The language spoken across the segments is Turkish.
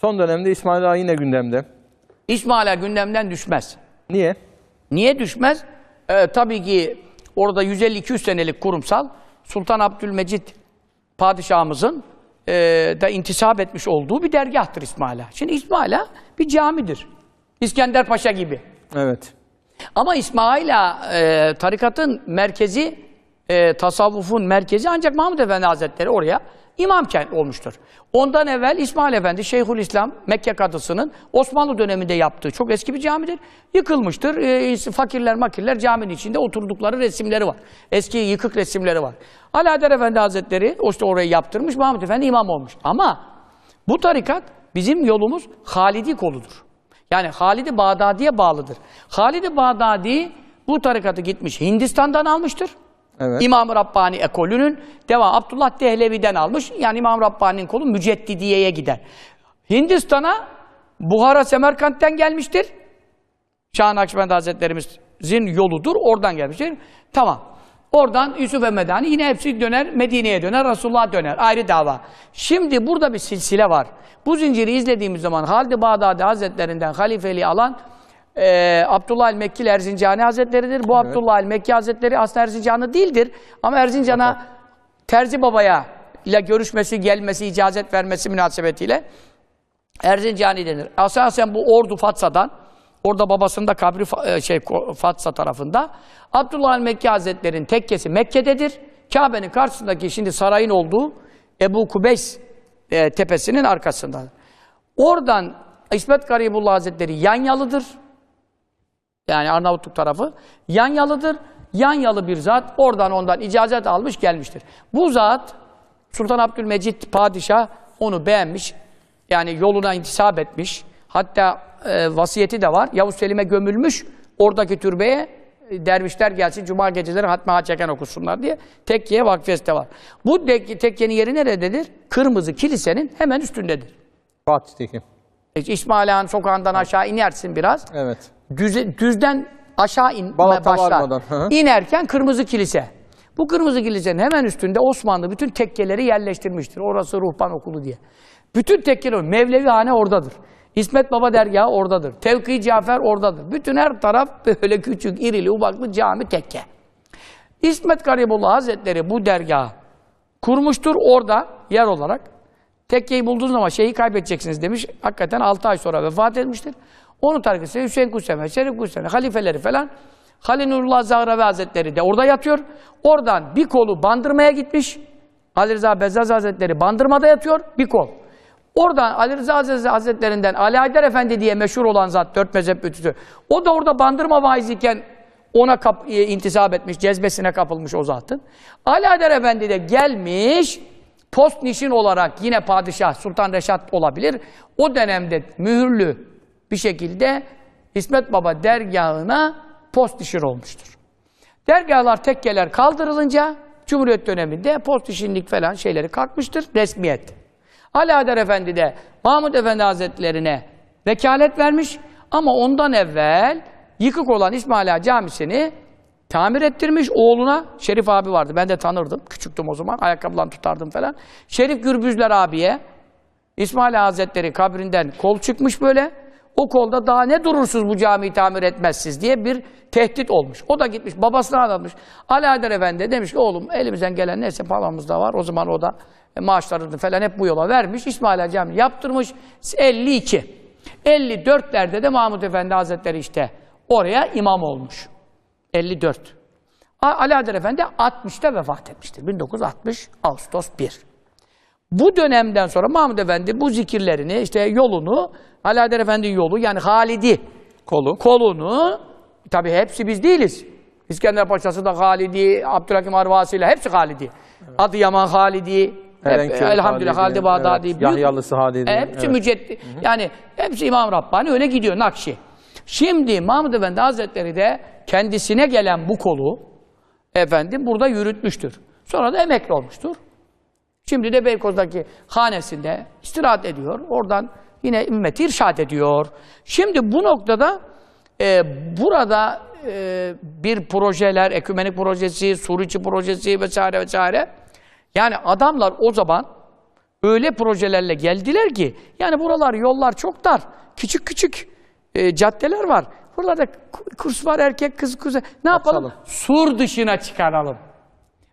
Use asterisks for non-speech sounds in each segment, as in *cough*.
Son dönemde İsmail Ağa yine gündemde. İsmaila gündemden düşmez. Niye? Niye düşmez? Ee, tabii ki orada 150-200 senelik kurumsal Sultan Abdülmecit padişahımızın e, da intisap etmiş olduğu bir dergahtır İsmaila. Şimdi İsmaila bir camidir. İskender Paşa gibi. Evet. Ama İsmaila e, tarikatın merkezi, e, tasavvufun merkezi ancak Mahmud Efendi Hazretleri oraya imamken olmuştur. Ondan evvel İsmail Efendi, Şeyhülislam, Mekke Kadısı'nın Osmanlı döneminde yaptığı çok eski bir camidir. Yıkılmıştır. E, fakirler makirler caminin içinde oturdukları resimleri var. Eski yıkık resimleri var. Alaeddin Efendi Hazretleri işte orayı yaptırmış, Mahmud Efendi imam olmuş. Ama bu tarikat bizim yolumuz Halidi koludur. Yani Halid-i Bağdadi'ye bağlıdır. Halid-i Bağdadi bu tarikatı gitmiş Hindistan'dan almıştır. Evet. İmam-ı Rabbani ekolünün devam Abdullah Dehlevi'den almış. Yani İmam Rabbani'nin kolu Müceddidiye'ye gider. Hindistan'a Buhara Semerkant'ten gelmiştir. Şah Nakşibendi Hazretlerimizin yoludur. Oradan gelmiştir. Tamam. Oradan Yusuf Emedani yine hepsi döner Medine'ye döner, Resulullah'a döner. Ayrı dava. Şimdi burada bir silsile var. Bu zinciri izlediğimiz zaman Halid-i Bağdadi Hazretlerinden halifeliği alan eee Abdullah el-Mekkil Erzincani Hazretleridir. Bu Abdullah el-Mekki Hazretleri aslında Erzincanlı değildir. Ama Erzincan'a Terzi Baba'ya ile görüşmesi, gelmesi, icazet vermesi münasebetiyle Erzincani denir. Asasen bu Ordu Fatsa'dan, orada babasının da kabri e, şey Fatsa tarafında. Abdullah el-Mekki Hazretleri'nin tekkesi Mekke'dedir. Kabe'nin karşısındaki şimdi sarayın olduğu Ebu Kubeys e, tepesinin arkasında. Oradan İsmet Garibullah Hazretleri Yanyalıdır. Yani Arnavutluk tarafı. Yanyalıdır. Yanyalı bir zat oradan ondan icazet almış gelmiştir. Bu zat Sultan Abdülmecit padişah onu beğenmiş. Yani yoluna intisap etmiş. Hatta e, vasiyeti de var. Yavuz Selim'e gömülmüş. Oradaki türbeye e, dervişler gelsin cuma geceleri hatme ha çeken okusunlar diye tekkiye vakfiyesi var. Bu tek, tekkenin yeri nerededir? Kırmızı kilisenin hemen üstündedir. Fatih'teki. İsmail Ağa'nın sokağından aşağı inersin biraz. Evet. Düze- düzden aşağı in Balata başlar. varmadan, hı hı. İnerken kırmızı kilise. Bu kırmızı kilisenin hemen üstünde Osmanlı bütün tekkeleri yerleştirmiştir. Orası ruhban okulu diye. Bütün tekkeler, Mevlevi hane oradadır. İsmet Baba dergahı oradadır. Tevki Cafer oradadır. Bütün her taraf böyle küçük, irili, ufaklı cami tekke. İsmet Garibullah Hazretleri bu dergahı kurmuştur orada yer olarak. Tekkeyi bulduğunuz zaman şeyi kaybedeceksiniz demiş. Hakikaten 6 ay sonra vefat etmiştir. Onun tarikası Hüseyin Kuseme, Şerif Kuseme, halifeleri falan. Halil Nurullah Zahravi Hazretleri de orada yatıyor. Oradan bir kolu bandırmaya gitmiş. Ali Rıza Bezzaz Hazretleri bandırmada yatıyor, bir kol. Oradan Ali Rıza Hazretleri Hazretlerinden Ali Haydar Efendi diye meşhur olan zat, dört mezhep bütüsü. O da orada bandırma vaiziyken ona kap, e, intisap etmiş, cezbesine kapılmış o zatın. Ali Haydar Efendi de gelmiş, post nişin olarak yine padişah Sultan Reşat olabilir. O dönemde mühürlü bir şekilde İsmet Baba dergahına post nişin olmuştur. Dergahlar, tekkeler kaldırılınca Cumhuriyet döneminde post işinlik falan şeyleri kalkmıştır, resmiyet. Ali Adar Efendi de Mahmud Efendi Hazretlerine vekalet vermiş ama ondan evvel yıkık olan İsmaila Camisi'ni tamir ettirmiş oğluna. Şerif abi vardı, ben de tanırdım. Küçüktüm o zaman, ayakkabılarını tutardım falan. Şerif Gürbüzler abiye İsmail Hazretleri kabrinden kol çıkmış böyle. O kolda daha ne durursuz bu camiyi tamir etmezsiz diye bir tehdit olmuş. O da gitmiş babasına anlatmış. Haydar Efendi demiş ki oğlum elimizden gelen neyse paramız da var. O zaman o da e, maaşlarını falan hep bu yola vermiş. İsmail Ağa Camii yaptırmış. 52. 54'lerde de Mahmud Efendi Hazretleri işte oraya imam olmuş. 54. A- Ali Haydar Efendi 60'ta vefat etmiştir. 1960 Ağustos 1. Bu dönemden sonra Mahmud Efendi bu zikirlerini, işte yolunu, Alaeddin Efendi'nin yolu yani Halidi Kolu. kolunu, tabi hepsi biz değiliz. İskender Paşa'sı da Halidi, Abdülhakim Arvasi ile hepsi Halidi. Adıyaman Halidi, hep, Erenköy elhamdülillah Halidi Bağdadi. evet, büyük- Yahyalısı Halidi, Hepsi evet. müceddi. Yani hepsi İmam Rabbani öyle gidiyor Nakşi. Şimdi Mahmud Efendi Hazretleri de kendisine gelen bu kolu efendim burada yürütmüştür. Sonra da emekli olmuştur. Şimdi de Beykoz'daki hanesinde istirahat ediyor. Oradan yine ümmeti irşad ediyor. Şimdi bu noktada e, burada e, bir projeler, ekümenik projesi, Suriçi projesi vesaire vesaire. Yani adamlar o zaman öyle projelerle geldiler ki yani buralar yollar çok dar. Küçük küçük e, caddeler var. Buralarda ku- kurs var erkek kız kız. Ne yapalım? Sur dışına çıkaralım.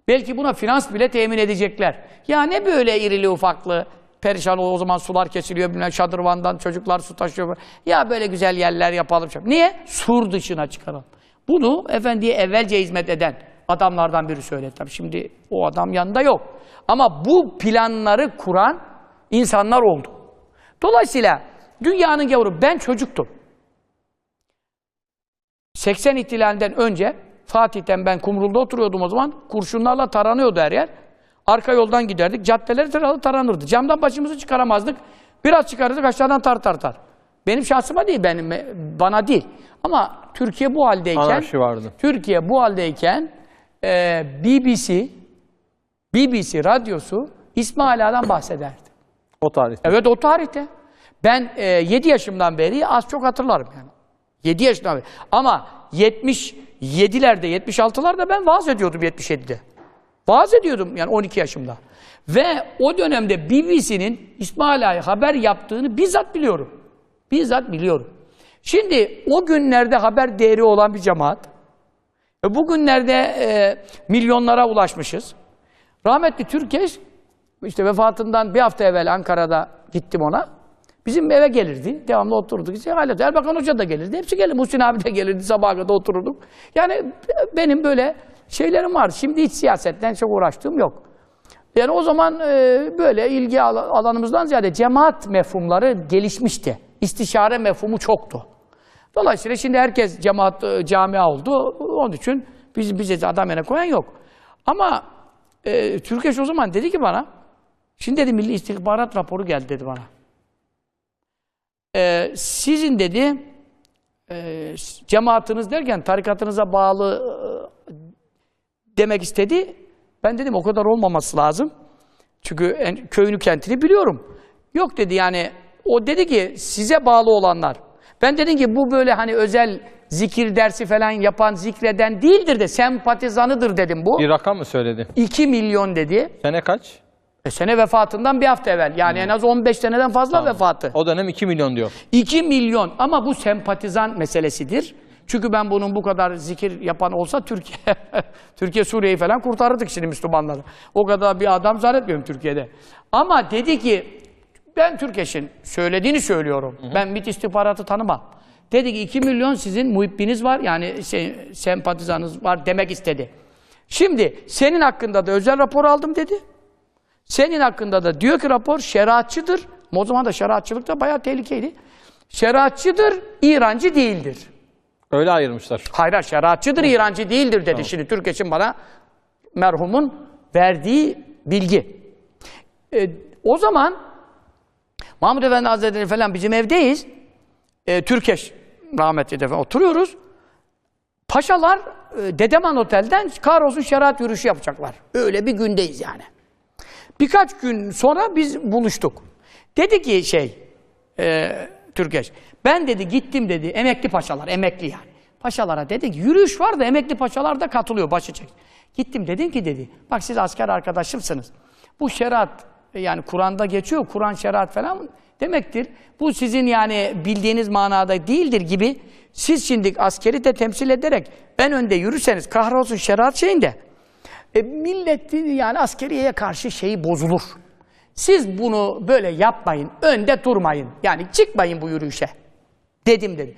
Belki buna finans bile temin edecekler. Ya ne böyle irili ufaklı perişan o, zaman sular kesiliyor bilmem şadırvandan çocuklar su taşıyor. Ya böyle güzel yerler yapalım. Niye? Sur dışına çıkaralım. Bunu efendiye evvelce hizmet eden adamlardan biri söyledi. Şimdi o adam yanında yok. Ama bu planları kuran insanlar oldu. Dolayısıyla dünyanın gavuru ben çocuktum. 80 ihtilalinden önce Fatih'ten ben Kumrul'da oturuyordum o zaman. Kurşunlarla taranıyordu her yer. Arka yoldan giderdik. Caddeleri taralı taranırdı. Camdan başımızı çıkaramazdık. Biraz çıkarırdık aşağıdan tar tar tar. Benim şahsıma değil, benim bana değil. Ama Türkiye bu haldeyken Anarşi vardı. Türkiye bu haldeyken e, BBC BBC radyosu İsmail Ağa'dan bahsederdi. O tarihte. Evet o tarihte. Ben e, 7 yaşımdan beri az çok hatırlarım yani. 7 yaşından beri. Ama 77'lerde, 76'larda ben vaaz ediyordum 77'de. Vaaz ediyordum yani 12 yaşımda. Ve o dönemde BBC'nin İsmail Ağa'ya haber yaptığını bizzat biliyorum. Bizzat biliyorum. Şimdi o günlerde haber değeri olan bir cemaat. E, bugünlerde e, milyonlara ulaşmışız. Rahmetli Türkeş işte vefatından bir hafta evvel Ankara'da gittim ona. Bizim eve gelirdi. Devamlı otururduk. İşte hala Erbakan Hoca da gelirdi. Hepsi gelirdi. Muhsin abi de gelirdi. Sabaha kadar otururduk. Yani benim böyle şeylerim var. Şimdi hiç siyasetten çok uğraştığım yok. Yani o zaman e, böyle ilgi al- alanımızdan ziyade cemaat mefhumları gelişmişti. İstişare mefhumu çoktu. Dolayısıyla şimdi herkes cemaat e, camia oldu. Onun için biz bize adam yerine koyan yok. Ama e, Türkeş o zaman dedi ki bana, şimdi dedi Milli İstihbarat raporu geldi dedi bana. E, sizin dedi e, cemaatiniz derken tarikatınıza bağlı e, demek istedi. Ben dedim o kadar olmaması lazım. Çünkü en- köyünü kentini biliyorum. Yok dedi yani o dedi ki size bağlı olanlar. Ben dedim ki bu böyle hani özel zikir dersi falan yapan zikreden değildir de sempatizanıdır dedim bu. Bir rakam mı söyledi? 2 milyon dedi. Sene kaç? E sene vefatından bir hafta evvel. Yani en az 15 seneden fazla vefatı. O dönem 2 milyon diyor. 2 milyon ama bu sempatizan meselesidir. Çünkü ben bunun bu kadar zikir yapan olsa Türkiye *laughs* Türkiye Suriye'yi falan kurtarırdık şimdi Müslümanları. O kadar bir adam zannetmiyorum Türkiye'de. Ama dedi ki ben Türkeş'in söylediğini söylüyorum. Ben MİT istihbaratı tanımam. Dedi ki 2 milyon sizin muhibbiniz var yani şey, sempatizanınız var demek istedi. Şimdi senin hakkında da özel rapor aldım dedi. Senin hakkında da diyor ki rapor şeriatçıdır. O zaman da şeriatçılık da bayağı tehlikeliydi. Şeriatçıdır, İrancı değildir. Öyle ayırmışlar. Hayır, hayır, şeriatçıdır, İrancı değildir dedi. Şimdi Türkeş'in bana merhumun verdiği bilgi. E, o zaman Mahmud Efendi Hazretleri falan bizim evdeyiz. E, Türkeş rahmetli de falan oturuyoruz. Paşalar e, Dedeman Otel'den Kahrolsun şeriat yürüyüşü yapacaklar. Öyle bir gündeyiz yani. Birkaç gün sonra biz buluştuk. Dedi ki şey, e, Türkeş, ben dedi gittim dedi, emekli paşalar, emekli yani. Paşalara dedi ki, yürüyüş var da emekli paşalar da katılıyor, başı çek. Gittim dedim ki dedi, bak siz asker arkadaşımsınız. Bu şeriat, e, yani Kur'an'da geçiyor, Kur'an şeriat falan demektir. Bu sizin yani bildiğiniz manada değildir gibi. Siz şimdi askeri de temsil ederek en önde yürürseniz kahrolsun şeriat şeyinde. E, milletin yani askeriyeye karşı şeyi bozulur. Siz bunu böyle yapmayın, önde durmayın. Yani çıkmayın bu yürüyüşe. Dedim dedi.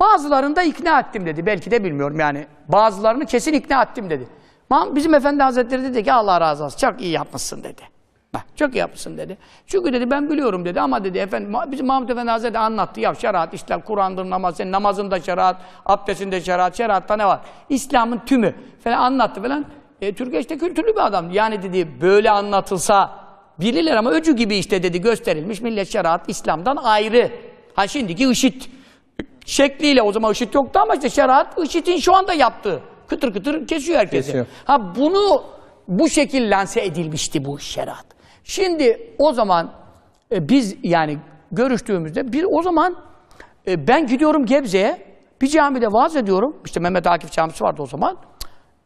Bazılarını da ikna ettim dedi. Belki de bilmiyorum yani. Bazılarını kesin ikna ettim dedi. Bizim Efendi Hazretleri dedi ki Allah razı olsun çok iyi yapmışsın dedi. Bak çok iyi yapmışsın dedi. Çünkü dedi ben biliyorum dedi ama dedi efendim bizim Mahmud Efendi Hazretleri anlattı ya şeriat işte Kur'an'dır namaz senin namazında şeriat, abdestinde şeriat, şeriatta ne var? İslam'ın tümü falan anlattı falan. E, Türkiye işte kültürlü bir adam. Yani dedi böyle anlatılsa bilirler ama öcü gibi işte dedi gösterilmiş millet şeriat İslam'dan ayrı. Ha şimdiki IŞİD şekliyle o zaman IŞİD yoktu ama işte şeriat IŞİD'in şu anda yaptığı. Kıtır kıtır kesiyor herkesi. Kesiyor. Ha bunu bu şekil lanse edilmişti bu şeriat. Şimdi o zaman e, biz yani görüştüğümüzde bir o zaman e, ben gidiyorum Gebze'ye bir camide vaaz ediyorum. İşte Mehmet Akif camisi vardı o zaman.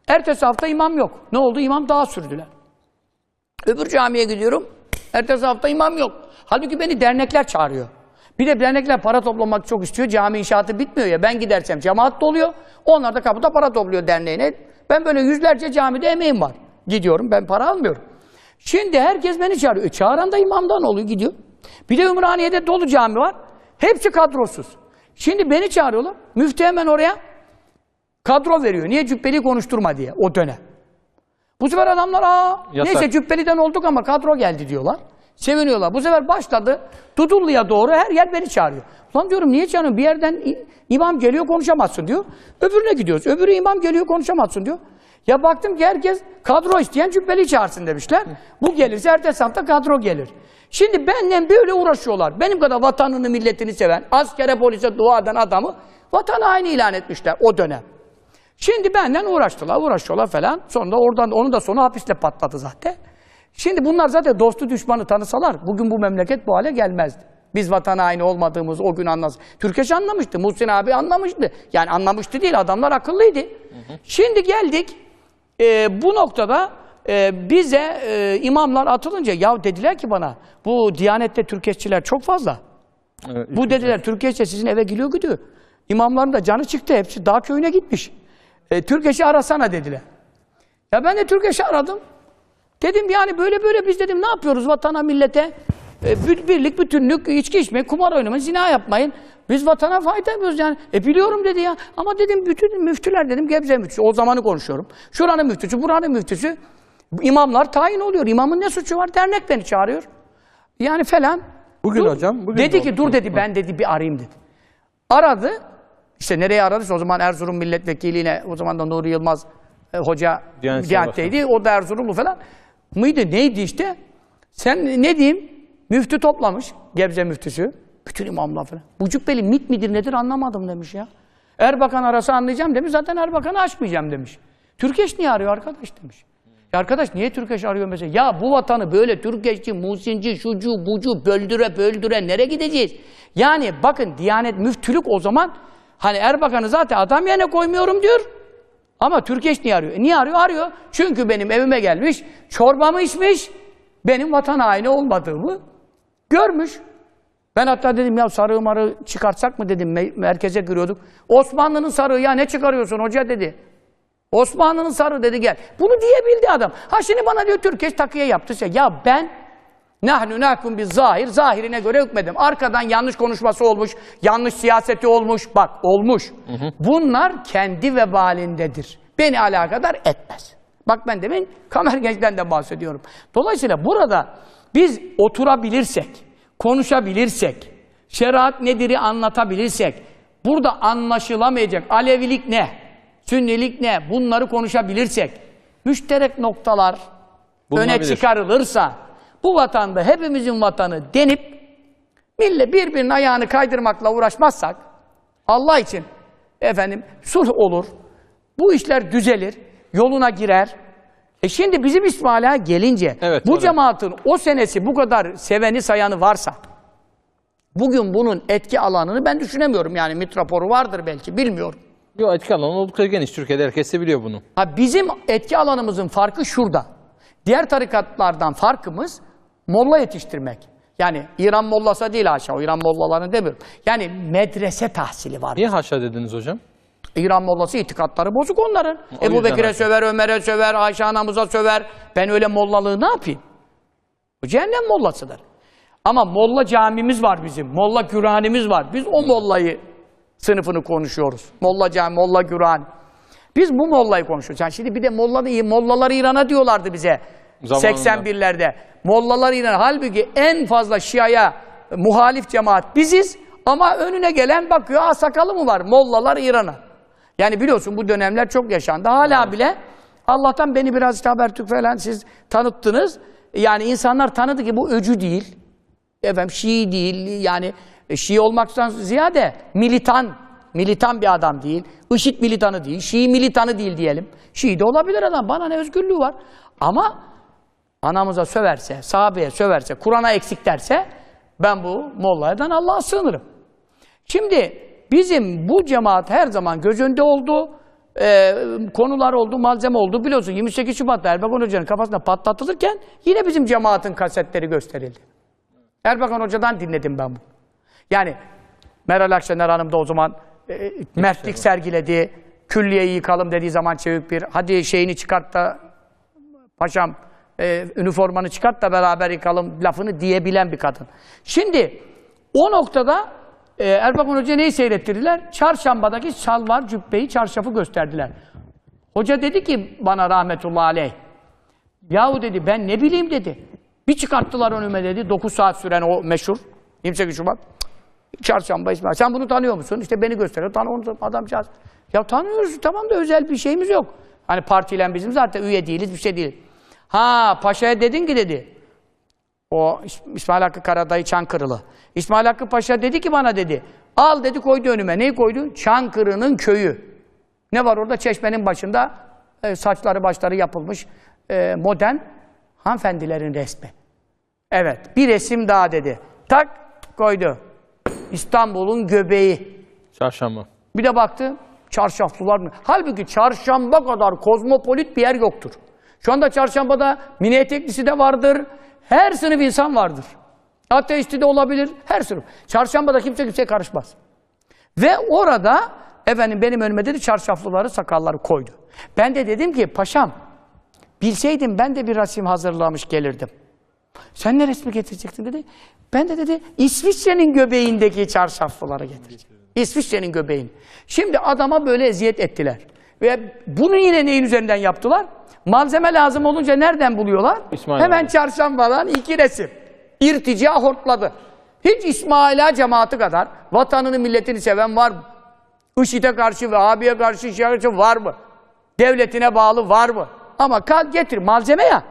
Ertesi hafta imam yok. Ne oldu? İmam dağa sürdüler. Öbür camiye gidiyorum. Ertesi hafta imam yok. Halbuki beni dernekler çağırıyor. Bir de dernekler para toplamak çok istiyor. Cami inşaatı bitmiyor ya. Ben gidersem cemaat doluyor. Onlar da kapıda para topluyor derneğine. Ben böyle yüzlerce camide emeğim var. Gidiyorum ben para almıyorum. Şimdi herkes beni çağırıyor. E, çağıran da imamdan oluyor gidiyor. Bir de Ümraniye'de dolu cami var. Hepsi kadrosuz. Şimdi beni çağırıyorlar. Müftü hemen oraya kadro veriyor. Niye cübbeli konuşturma diye o dönem. Bu sefer adamlar aa Yasak. neyse cübbeliden olduk ama kadro geldi diyorlar. Seviniyorlar. Bu sefer başladı. Dudullu'ya doğru her yer beni çağırıyor. Lan diyorum niye çağırıyorsun? Bir yerden imam geliyor konuşamazsın diyor. Öbürüne gidiyoruz. Öbürü imam geliyor konuşamazsın diyor. Ya baktım ki herkes kadro isteyen cübbeli çağırsın demişler. Bu gelirse ertesi hafta kadro gelir. Şimdi benden böyle uğraşıyorlar. Benim kadar vatanını, milletini seven, askere, polise dua eden adamı vatan haini ilan etmişler o dönem. Şimdi benden uğraştılar, uğraşıyorlar falan. Sonra oradan onun da sonu hapisle patladı zaten. Şimdi bunlar zaten dostu düşmanı tanısalar bugün bu memleket bu hale gelmezdi. Biz vatan haini olmadığımız o gün anlasın. Türkeş anlamıştı, Muhsin abi anlamıştı. Yani anlamıştı değil, adamlar akıllıydı. Şimdi geldik, e, bu noktada e, bize e, imamlar atılınca, ya dediler ki bana, bu Diyanet'te Türkeşçiler çok fazla. Evet, Bu dediler Türkeşçe sizin eve geliyor gidiyor. İmamların da canı çıktı hepsi dağ köyüne gitmiş. E, Türkeş'i arasana dediler. Ya ben de Türkeş'i aradım. Dedim yani böyle böyle biz dedim ne yapıyoruz vatana millete? E, bir- birlik, bütünlük, içki içmeyin, kumar oynamayın, zina yapmayın. Biz vatana fayda yapıyoruz yani. E biliyorum dedi ya. Ama dedim bütün müftüler dedim Gebze müftüsü. O zamanı konuşuyorum. Şuranın müftüsü, buranın müftüsü. İmamlar tayin oluyor. İmamın ne suçu var? Dernek beni çağırıyor. Yani falan. Bugün Dur. hocam, bugün dedi de ki dur dedi ben dedi bir arayayım dedi. Aradı. İşte nereye aradıysa o zaman Erzurum milletvekiliyle o zaman da Nuri Yılmaz e, hoca Diyanet Diyanet'teydi. O da Erzurumlu falan. Mıydı neydi işte. Sen ne diyeyim? Müftü toplamış. Gebze müftüsü. Bütün imamlar falan. Bu cübbeli mit midir nedir anlamadım demiş ya. Erbakan arası anlayacağım demiş. Zaten Erbakan'ı açmayacağım demiş. Türkeş niye arıyor arkadaş demiş. Ya arkadaş niye Türkeş arıyor mesela? Ya bu vatanı böyle Türkeşçi, Muhsinci, şucu, bucu, böldüre böldüre nereye gideceğiz? Yani bakın Diyanet müftülük o zaman hani Erbakan'ı zaten adam yerine koymuyorum diyor. Ama Türkeş niye arıyor? E niye arıyor? Arıyor. Çünkü benim evime gelmiş, çorbamı içmiş, benim vatan haini olmadığımı görmüş. Ben hatta dedim ya sarığı marığı çıkartsak mı dedim me- merkeze giriyorduk. Osmanlı'nın sarığı ya ne çıkarıyorsun hoca dedi. Osmanlı'nın sarığı dedi gel. Bunu diyebildi adam. Ha şimdi bana diyor Türkeş takıya yaptı. Ya ben nahnu nahkum biz zahir, zahirine göre hükmedim. Arkadan yanlış konuşması olmuş, yanlış siyaseti olmuş. Bak olmuş. Bunlar kendi vebalindedir. Beni alakadar etmez. Bak ben demin Kamer Genç'ten de bahsediyorum. Dolayısıyla burada biz oturabilirsek, konuşabilirsek, şeriat nedir'i anlatabilirsek, burada anlaşılamayacak Alevilik ne, Sünnilik ne bunları konuşabilirsek, müşterek noktalar öne çıkarılırsa, bu vatanda hepimizin vatanı denip, millet birbirinin ayağını kaydırmakla uğraşmazsak, Allah için efendim sulh olur, bu işler düzelir, yoluna girer. E şimdi bizim İsmail'e gelince Evet, bu evet. cemaatin o senesi bu kadar seveni sayanı varsa bugün bunun etki alanını ben düşünemiyorum. Yani MİT raporu vardır belki bilmiyorum. Yok etki alanı oldukça geniş. Türkiye'de herkes de biliyor bunu. Ha bizim etki alanımızın farkı şurada. Diğer tarikatlardan farkımız molla yetiştirmek. Yani İran mollası değil haşa, o İran mollalarını demiyorum. Yani medrese tahsili var. Niye haşa dediniz hocam? İran mollası itikatları bozuk onların. O Ebu Bekir'e haşa. söver, Ömer'e söver, Ayşe anamıza söver. Ben öyle mollalığı ne yapayım? O cehennem mollasıdır. Ama molla camimiz var bizim. Molla güranimiz var. Biz o mollayı sınıfını konuşuyoruz. Molla cami, molla güran. Biz bu mollayı konuşuyoruz. Yani şimdi bir de molla mollalar İran'a diyorlardı bize. Zamanında. 81'lerde. Mollalar İran. Halbuki en fazla Şia'ya muhalif cemaat biziz. Ama önüne gelen bakıyor, ha sakalı mı var? Mollalar İran'a. Yani biliyorsun bu dönemler çok yaşandı. Hala bile Allah'tan beni biraz işte Habertürk falan siz tanıttınız. Yani insanlar tanıdı ki bu öcü değil. Efendim Şii değil. Yani Şii olmaktan ziyade militan, militan bir adam değil. IŞİD militanı değil. Şii militanı değil diyelim. Şii de olabilir adam. Bana ne özgürlüğü var. Ama anamıza söverse, sahabeye söverse, Kur'an'a eksik derse ben bu molladan Allah'a sığınırım. Şimdi bizim bu cemaat her zaman göz önünde oldu. e, konular oldu, malzeme oldu. Biliyorsun 28 Şubat'ta Erbakan Hoca'nın kafasında patlatılırken yine bizim cemaatin kasetleri gösterildi. Erbakan Hoca'dan dinledim ben bunu. Yani Meral Akşener Hanım da o zaman e, mertlik sergiledi. Külliyeyi yıkalım dediği zaman çevik bir hadi şeyini çıkart da paşam e, üniformanı çıkart da beraber yıkalım lafını diyebilen bir kadın. Şimdi o noktada e, Erbakan Hoca neyi seyrettirdiler? Çarşambadaki şalvar cübbeyi çarşafı gösterdiler. Hoca dedi ki bana rahmetullahi aleyh Yahu dedi ben ne bileyim dedi. Bir çıkarttılar önüme dedi. 9 saat süren o meşhur 28 Şubat. Çarşamba İsmail. Sen bunu tanıyor musun? İşte beni gösteriyor. Tanıyor adamcağız. Ya tanıyoruz tamam da özel bir şeyimiz yok. Hani partiyle bizim zaten üye değiliz bir şey değil. Ha paşaya dedin ki dedi. O İs- İsmail Hakkı Karadayı Çankırılı. İsmail Hakkı Paşa dedi ki bana dedi. Al dedi koydu önüme. Neyi koydu? Çankırı'nın köyü. Ne var orada? Çeşmenin başında e, saçları başları yapılmış e, modern hanımefendilerin resmi. Evet, bir resim daha dedi. Tak koydu. İstanbul'un göbeği. Çarşamba. Bir de baktı, çarşaflılar mı? Halbuki çarşamba kadar kozmopolit bir yer yoktur. Şu anda çarşambada mini eteklisi de vardır. Her sınıf insan vardır. Ateisti de olabilir, her sınıf. Çarşambada kimse kimseye karışmaz. Ve orada efendim benim önüme dedi çarşaflıları, sakalları koydu. Ben de dedim ki paşam bilseydim ben de bir resim hazırlamış gelirdim. Sen ne resmi getirecektin dedi. Ben de dedi İsviçre'nin göbeğindeki çarşaflıları getireceğim. İsviçre'nin göbeğini. Şimdi adama böyle eziyet ettiler. Ve bunu yine neyin üzerinden yaptılar? Malzeme lazım olunca nereden buluyorlar? İsmail Hemen abi. çarşambadan iki resim. İrtica hortladı. Hiç İsmaila cemaati kadar vatanını milletini seven var mı? IŞİD'e karşı ve abiye karşı karşı var mı? Devletine bağlı var mı? Ama kal getir malzeme ya.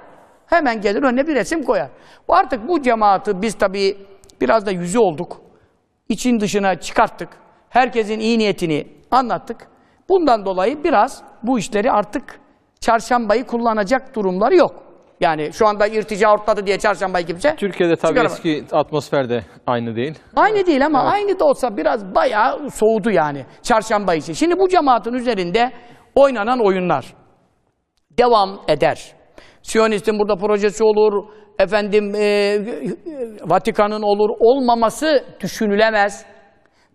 Hemen gelir önüne bir resim koyar. Bu Artık bu cemaati biz tabii biraz da yüzü olduk. İçin dışına çıkarttık. Herkesin iyi niyetini anlattık. Bundan dolayı biraz bu işleri artık çarşambayı kullanacak durumları yok. Yani şu anda irtica ortladı diye çarşambayı kimse Türkiye'de tabii çıkaramaz. eski atmosfer de aynı değil. Aynı değil ama aynı da olsa biraz bayağı soğudu yani çarşamba için. Şimdi bu cemaatin üzerinde oynanan oyunlar devam eder. Siyonistin burada projesi olur, efendim e, Vatikan'ın olur, olmaması düşünülemez.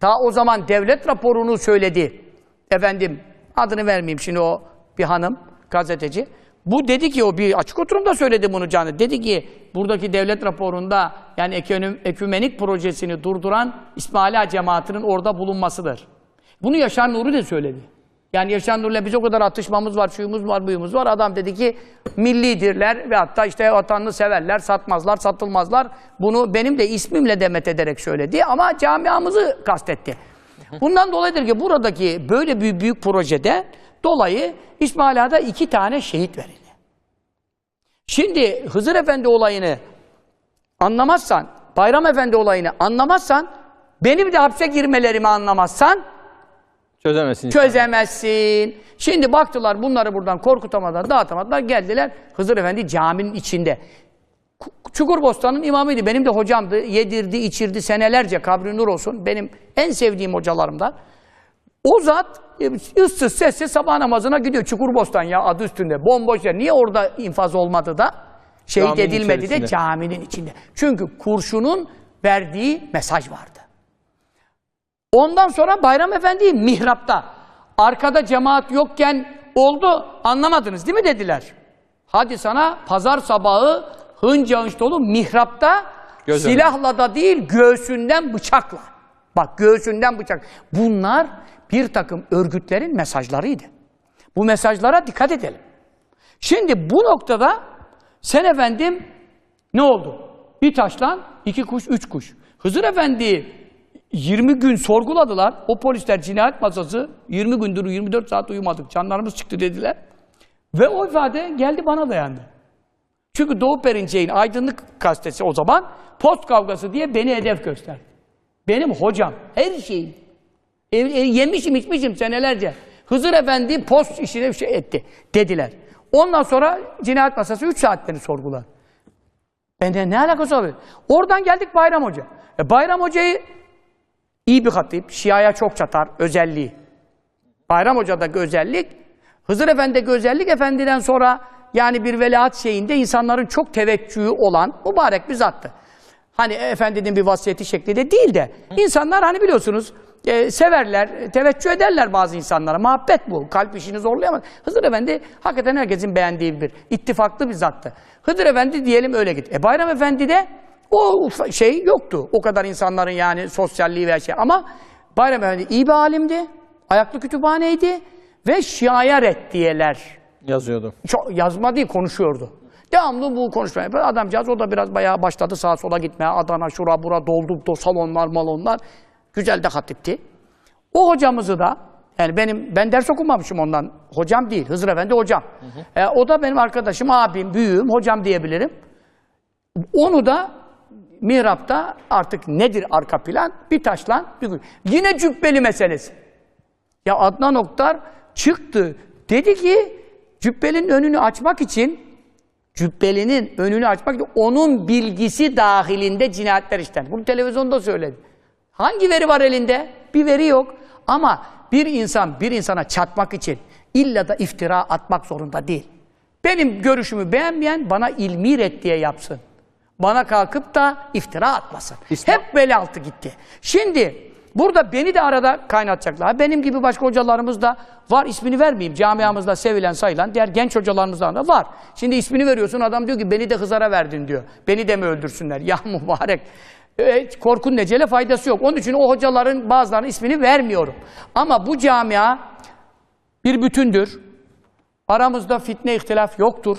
Daha o zaman devlet raporunu söyledi. Efendim adını vermeyeyim şimdi o bir hanım gazeteci. Bu dedi ki o bir açık oturumda söyledi bunu canı. Dedi ki buradaki devlet raporunda yani ekümenik projesini durduran İsmaila cemaatinin orada bulunmasıdır. Bunu Yaşar Nuri de söyledi. Yani Yaşar Nuri'yle biz o kadar atışmamız var, şuyumuz var, buyumuz var. Adam dedi ki millidirler ve hatta işte vatanını severler, satmazlar, satılmazlar. Bunu benim de ismimle demet ederek söyledi ama camiamızı kastetti. *laughs* Bundan dolayıdır ki buradaki böyle bir büyük projede dolayı İsmail Ağa'da iki tane şehit verildi. Şimdi Hızır Efendi olayını anlamazsan, Bayram Efendi olayını anlamazsan, benim de hapse girmelerimi anlamazsan Çözemezsin. çözemezsin. Şimdi baktılar bunları buradan korkutamadılar, dağıtamadılar. Geldiler Hızır Efendi caminin içinde. Ku- Çukurbostan'ın imamıydı. Benim de hocamdı. Yedirdi, içirdi senelerce. Kabri nur olsun. Benim en sevdiğim hocalarımdan. O zat e, ıssız sessiz sabah namazına gidiyor. Çukurbostan ya adı üstünde. Bomboş yer. Niye orada infaz olmadı da? Şehit Caminin edilmedi de içerisinde. caminin içinde. Çünkü kurşunun verdiği mesaj vardı. Ondan sonra Bayram Efendi mihrapta. Arkada cemaat yokken oldu anlamadınız değil mi dediler. Hadi sana pazar sabahı hınca hınç dolu mihrapta Göz silahla da değil göğsünden bıçakla. Bak göğsünden bıçak. Bunlar bir takım örgütlerin mesajlarıydı. Bu mesajlara dikkat edelim. Şimdi bu noktada sen efendim ne oldu? Bir taşlan iki kuş, üç kuş. Hızır Efendi 20 gün sorguladılar. O polisler cinayet masası 20 gündür 24 saat uyumadık. Canlarımız çıktı dediler. Ve o ifade geldi bana dayandı. Çünkü Doğu Perinçek'in Aydınlık gazetesi o zaman post kavgası diye beni hedef gösterdi. Benim hocam, her şeyim. Ev, ev- yemişim içmişim senelerce. Hızır Efendi post işine bir şey etti dediler. Ondan sonra cinayet masası 3 saat beni sorgular. Bende ne alakası olabilir? Oradan geldik Bayram Hoca. E, Bayram Hoca'yı iyi bir hatip, Şia'ya çok çatar özelliği. Bayram Hoca'daki özellik, Hızır Efendi'deki özellik efendiden sonra yani bir veliaht şeyinde insanların çok teveccühü olan mübarek bir zattı. Hani efendinin bir vasiyeti şeklinde değil de insanlar hani biliyorsunuz e, severler, teveccüh ederler bazı insanlara. Muhabbet bu. Kalp işini zorlayamaz. Hızır Efendi hakikaten herkesin beğendiği bir ittifaklı bir zattı. Hızır Efendi diyelim öyle git. E Bayram Efendi de o şey yoktu. O kadar insanların yani sosyalliği ve şey. Ama Bayram Efendi iyi bir alimdi. Ayaklı kütüphaneydi. Ve şiaya reddiyeler. Yazıyordu. Çok yazma değil konuşuyordu. Devamlı bu konuşma yapıyor. Adamcağız o da biraz bayağı başladı sağa sola gitmeye. Adana şura bura doldu do salonlar malonlar. Güzel de hatipti. O hocamızı da yani benim ben ders okumamışım ondan. Hocam değil. Hızır Efendi hocam. E, o da benim arkadaşım, abim, büyüğüm, hocam diyebilirim. Onu da mihrapta artık nedir arka plan? Bir taşlan. Bir... Yine cübbeli meselesi. Ya Adnan Oktar çıktı. Dedi ki cübbelinin önünü açmak için cübbelinin önünü açmak için onun bilgisi dahilinde cinayetler işlendi. Bunu televizyonda söyledi. Hangi veri var elinde? Bir veri yok. Ama bir insan bir insana çatmak için illa da iftira atmak zorunda değil. Benim görüşümü beğenmeyen bana ilmi reddiye yapsın. Bana kalkıp da iftira atmasın. İslam- Hep bel altı gitti. Şimdi burada beni de arada kaynatacaklar. Benim gibi başka hocalarımız da var. ismini vermeyeyim. Camiamızda sevilen sayılan diğer genç hocalarımızdan da var. Şimdi ismini veriyorsun adam diyor ki beni de Hızar'a verdin diyor. Beni de mi öldürsünler? *laughs* Ya mübarek. E, korkun necele faydası yok. Onun için o hocaların bazılarının ismini vermiyorum. Ama bu camia bir bütündür. Aramızda fitne, ihtilaf yoktur.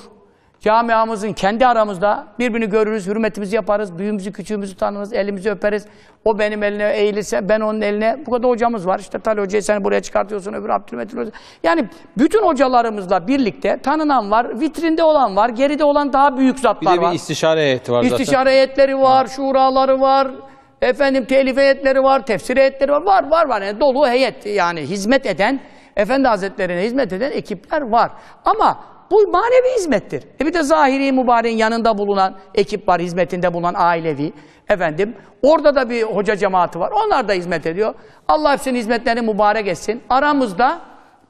Camiamızın kendi aramızda birbirini görürüz, hürmetimizi yaparız, büyüğümüzü, küçüğümüzü tanırız, elimizi öperiz. O benim eline eğilirse ben onun eline, bu kadar hocamız var. İşte Talha Hoca'yı sen buraya çıkartıyorsun, öbür Abdülmetin Hoca. Yani bütün hocalarımızla birlikte tanınan var, vitrinde olan var, geride olan daha büyük Bir zatlar de var. bir istişare heyeti var zaten. İstişare heyetleri var, şuraları var, efendim telif heyetleri var, tefsir heyetleri var, var var var. Yani dolu heyet yani hizmet eden, Efendi Hazretlerine hizmet eden ekipler var. Ama bu manevi hizmettir. E bir de zahiri mübareğin yanında bulunan ekip var, hizmetinde bulunan ailevi. Efendim, orada da bir hoca cemaati var. Onlar da hizmet ediyor. Allah hepsinin hizmetlerini mübarek etsin. Aramızda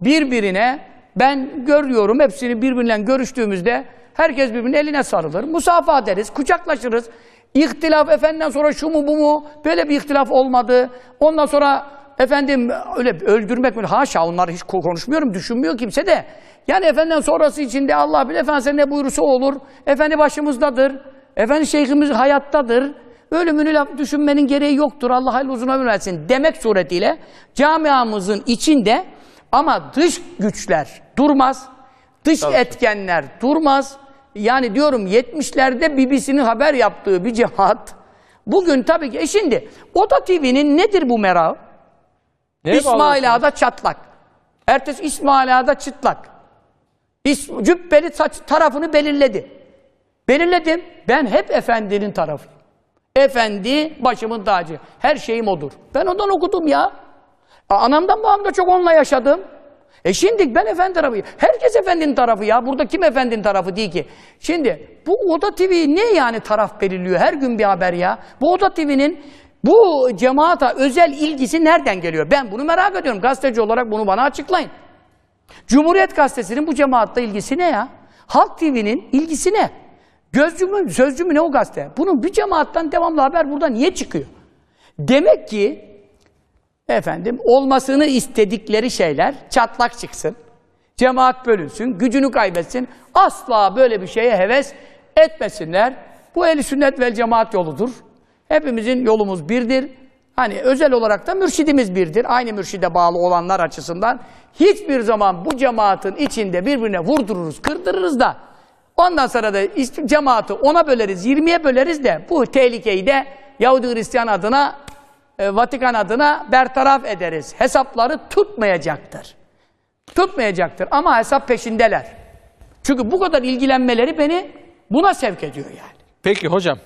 birbirine ben görüyorum hepsini birbiriyle görüştüğümüzde herkes birbirinin eline sarılır. Musafaha ederiz, kucaklaşırız. İhtilaf efendiden sonra şu mu bu mu böyle bir ihtilaf olmadı. Ondan sonra efendim öyle öldürmek mi haşa onları hiç ko- konuşmuyorum düşünmüyor kimse de. Yani efendiden sonrası içinde Allah bilir efendim ne buyurursa olur. Efendi başımızdadır. Efendi şeyhimiz hayattadır. Ölümünü laf düşünmenin gereği yoktur. Allah hayırlı uzun ömür versin demek suretiyle camiamızın içinde ama dış güçler durmaz. Dış etkenler durmaz. Yani diyorum 70'lerde BBC'nin haber yaptığı bir cemaat bugün tabii ki e şimdi Oda TV'nin nedir bu merağı? Neye İsmail bağlıyorsunuz? Ağa'da çatlak. Ertesi İsmail Ağa'da çıtlak. İs, cübbeli saç tarafını belirledi. Belirledim. Ben hep efendinin tarafıyım. Efendi başımın tacı. Her şeyim odur. Ben ondan okudum ya. Anamdan babamda çok onunla yaşadım. E şimdi ben efendi tarafıyım. Herkes efendinin tarafı ya. Burada kim efendinin tarafı değil ki? Şimdi bu Oda TV ne yani taraf belirliyor? Her gün bir haber ya. Bu Oda TV'nin bu cemaata özel ilgisi nereden geliyor? Ben bunu merak ediyorum. Gazeteci olarak bunu bana açıklayın. Cumhuriyet Gazetesi'nin bu cemaatle ilgisi ne ya? Halk TV'nin ilgisi ne? Gözcü mü, sözcü mü ne o gazete? Bunun bir cemaattan devamlı haber burada niye çıkıyor? Demek ki efendim olmasını istedikleri şeyler çatlak çıksın. Cemaat bölünsün, gücünü kaybetsin. Asla böyle bir şeye heves etmesinler. Bu eli sünnet vel cemaat yoludur. Hepimizin yolumuz birdir. Hani özel olarak da mürşidimiz birdir. Aynı mürşide bağlı olanlar açısından hiçbir zaman bu cemaatin içinde birbirine vurdururuz, kırdırırız da ondan sonra da cemaati ona böleriz, 20'ye böleriz de bu tehlikeyi de Yahudi Hristiyan adına, e, Vatikan adına bertaraf ederiz. Hesapları tutmayacaktır. Tutmayacaktır ama hesap peşindeler. Çünkü bu kadar ilgilenmeleri beni buna sevk ediyor yani. Peki hocam.